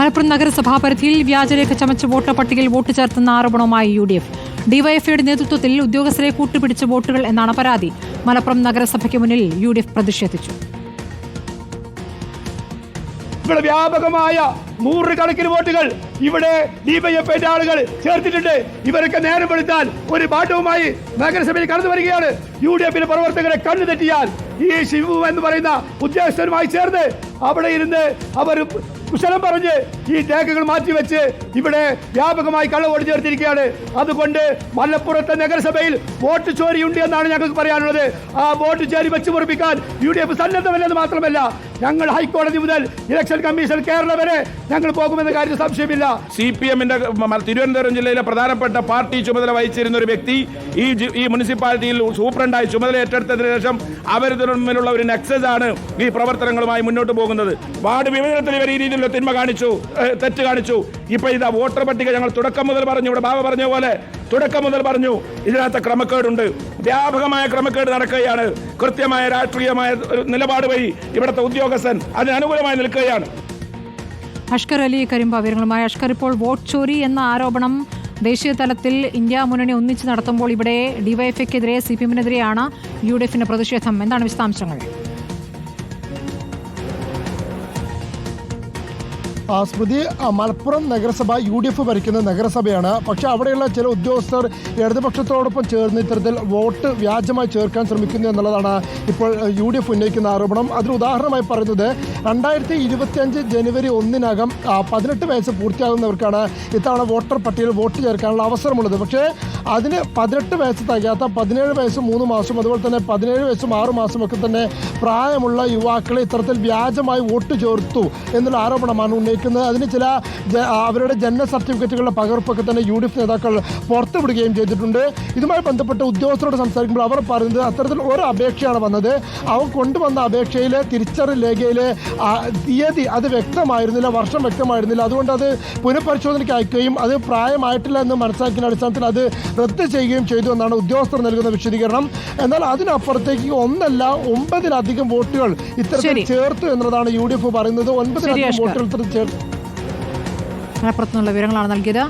മലപ്പുറം നഗരസഭാ പരിധിയിൽ വ്യാജരേഖ ചമച്ച് വോട്ടർ പട്ടികയിൽ വോട്ട് ചേർത്തെന്ന ആരോപണവുമായി യു ഡി എഫ് ഡിവൈഎഫ്ഐയുടെ നേതൃത്വത്തിൽ ഉദ്യോഗസ്ഥരെ കൂട്ടുപിടിച്ച വോട്ടുകൾ എന്നാണ് പരാതി. മലപ്പുറം നഗരസഭയ്ക്ക് മുന്നിൽ യു ഡി എഫ് പ്രതിഷേധിച്ചു വ്യാപകമായ നൂറുകണക്കിന് വോട്ടുകൾ ഇവിടെ ഡിവൈഎഫ്ഐയുടെ ആളുകൾ ചേർത്തിട്ടുണ്ട്. ഇവരൊക്കെ നേരം വെളുത്താൽ ഒരു പാട്ടവുമായി നഗരസഭയിൽ കടന്നു വരികയാണ്. യു ഡി എഫിന്റെ പ്രവർത്തകരെ കണ്ണു തെറ്റിയാൽ ഈ ശിവു എന്ന് പറയുന്ന ഉദ്യോഗസ്ഥരുമായി ചേർന്ന് അവിടെ ഇരുന്ന് അവർ കുശലം പറഞ്ഞ് ഈ രേഖകൾ മാറ്റിവെച്ച് ഇവിടെ വ്യാപകമായി കള്ളവോട്ട് ചേർത്തിരിക്കുകയാണ്. അതുകൊണ്ട് മലപ്പുറത്തെ നഗരസഭയിൽ വോട്ട് ചോരിയുണ്ട് എന്നാണ് ഞങ്ങൾക്ക് പറയാനുള്ളത്. ആ വോട്ട് ചോരി വെച്ച് മുറിപ്പിക്കാൻ യു ഡി എഫ് സന്നദ്ധമല്ലെന്ന് മാത്രമല്ല ഞങ്ങൾ ഹൈക്കോടതി മുതൽ ഇലക്ഷൻ കമ്മീഷൻ കേരള വരെ ഞങ്ങൾ പോകുമെന്ന കാര്യത്തിൽ സംശയമില്ല. സി പി എമ്മിന്റെ തിരുവനന്തപുരം ജില്ലയിലെ പ്രധാനപ്പെട്ട പാർട്ടി ചുമതല വഹിച്ചിരുന്ന ഒരു വ്യക്തി ഈ ഈ മുനിസിപ്പാലിറ്റിയിൽ സൂപ്രണ്ടായി ചുമതല ഏറ്റെടുത്തതിന് ശേഷം അവർ തമ്മിലുള്ള ഒരു നെക്സസ് ആണ് ഈ പ്രവർത്തനങ്ങളുമായി മുന്നോട്ട് പോകുന്നത്. വാർഡ് വിഭജനത്തിൽ ഇവർ ഈ രീതിയിലുള്ള തിന്മ കാണിച്ചു തെറ്റ് കാണിച്ചു. ഇപ്പൊ ഇതാ വോട്ടർ പട്ടിക ഞങ്ങൾ തുടക്കം മുതൽ പറഞ്ഞു. ഇവിടെ ബാബ പറഞ്ഞ പോലെ തുടക്കം മുതൽ പറഞ്ഞു. ഇതിനകത്ത് ക്രമക്കേടുണ്ട്. വ്യാപകമായ ക്രമക്കേട് നടക്കുകയാണ്. കൃത്യമായ രാഷ്ട്രീയമായ നിലപാട് വഴി ഇവിടുത്തെ ഉദ്യോഗസ്ഥൻ അതിനനുകൂലമായി നിൽക്കുകയാണ്. അഷ്കർ അലി കരിമ്പ വിവരങ്ങളുമായി. അഷ്കർ ഇപ്പോൾ വോട്ട് ചോരി എന്ന ആരോപണം ദേശീയ തലത്തിൽ ഇന്ത്യ മുന്നണി ഒന്നിച്ച് നടത്തുമ്പോൾ ഇവിടെ ഡിവൈഎഫ്ഐക്കെതിരെ സി പി എമ്മിനെതിരെയാണ് യു ഡി എഫിന്റെ പ്രതിഷേധം. എന്താണ് വിശദാംശങ്ങൾ? സ്മൃതി മലപ്പുറം നഗരസഭ യു ഡി എഫ് ഭരിക്കുന്ന നഗരസഭയാണ്. പക്ഷെ അവിടെയുള്ള ചില ഉദ്യോഗസ്ഥർ ഇടതുപക്ഷത്തോടൊപ്പം ചേർന്ന് ഇത്തരത്തിൽ വോട്ട് വ്യാജമായി ചേർക്കാൻ ശ്രമിക്കുന്നു എന്നുള്ളതാണ് ഇപ്പോൾ യു ഡി എഫ് ഉന്നയിക്കുന്ന ആരോപണം. അതിന് ഉദാഹരണമായി പറയുന്നത് രണ്ടായിരത്തി ഇരുപത്തിയഞ്ച് ജനുവരി ഒന്നിനകം പതിനെട്ട് വയസ്സ് പൂർത്തിയാകുന്നവർക്കാണ് ഇത്തവണ വോട്ടർ പട്ടികയിൽ വോട്ട് ചേർക്കാനുള്ള അവസരമുള്ളത്. പക്ഷേ അതിന് പതിനെട്ട് വയസ്സ് തികയാത്ത പതിനേഴ് വയസ്സ് മൂന്ന് മാസം അതുപോലെ തന്നെ പതിനേഴ് വയസ്സും ആറ് മാസം ഒക്കെ തന്നെ പ്രായമുള്ള യുവാക്കളെ ഇത്തരത്തിൽ വ്യാജമായി വോട്ട് ചേർത്തു എന്നുള്ള ആരോപണമാണ് ഉന്നയിക്കുന്നത്. അതിന് ചില അവരുടെ ജനന സർട്ടിഫിക്കറ്റുകളുടെ പകർപ്പൊക്കെ തന്നെ യു ഡി എഫ് നേതാക്കൾ പുറത്തുവിടുകയും ചെയ്തിട്ടുണ്ട്. ഇതുമായി ബന്ധപ്പെട്ട് ഉദ്യോഗസ്ഥരോട് സംസാരിക്കുമ്പോൾ അവർ പറയുന്നത് അത്തരത്തിൽ ഒരു അപേക്ഷയാണ് വന്നത്. അവർ കൊണ്ടുവന്ന അപേക്ഷയിൽ തിരിച്ചറി രേഖയിലെ തീയതി അത് വ്യക്തമായിരുന്നില്ല വർഷം വ്യക്തമായിരുന്നില്ല. അതുകൊണ്ട് അത് പുനഃപരിശോധനയ്ക്ക് അയക്കുകയും അത് പ്രായമായിട്ടില്ല എന്ന് മനസ്സിലാക്കിയ അടിസ്ഥാനത്തിൽ അത് റദ്ദ് ചെയ്യുകയും ചെയ്തു എന്നാണ് ഉദ്യോഗസ്ഥർ നൽകുന്ന വിശദീകരണം. എന്നാൽ അതിനപ്പുറത്തേക്ക് ഒന്നല്ല ഒമ്പതിലധികം വോട്ടുകൾ ഇത്തരത്തിൽ ചേർത്തു എന്നതാണ് യു ഡി എഫ് പറയുന്നത് ഒൻപതിലധികം. വോട്ടുകൾ ഇത്തരത്തിൽ ചേർത്തു മലപ്പുറത്തുനിന്നുള്ള വിവരങ്ങളാണ് നൽകിയത്.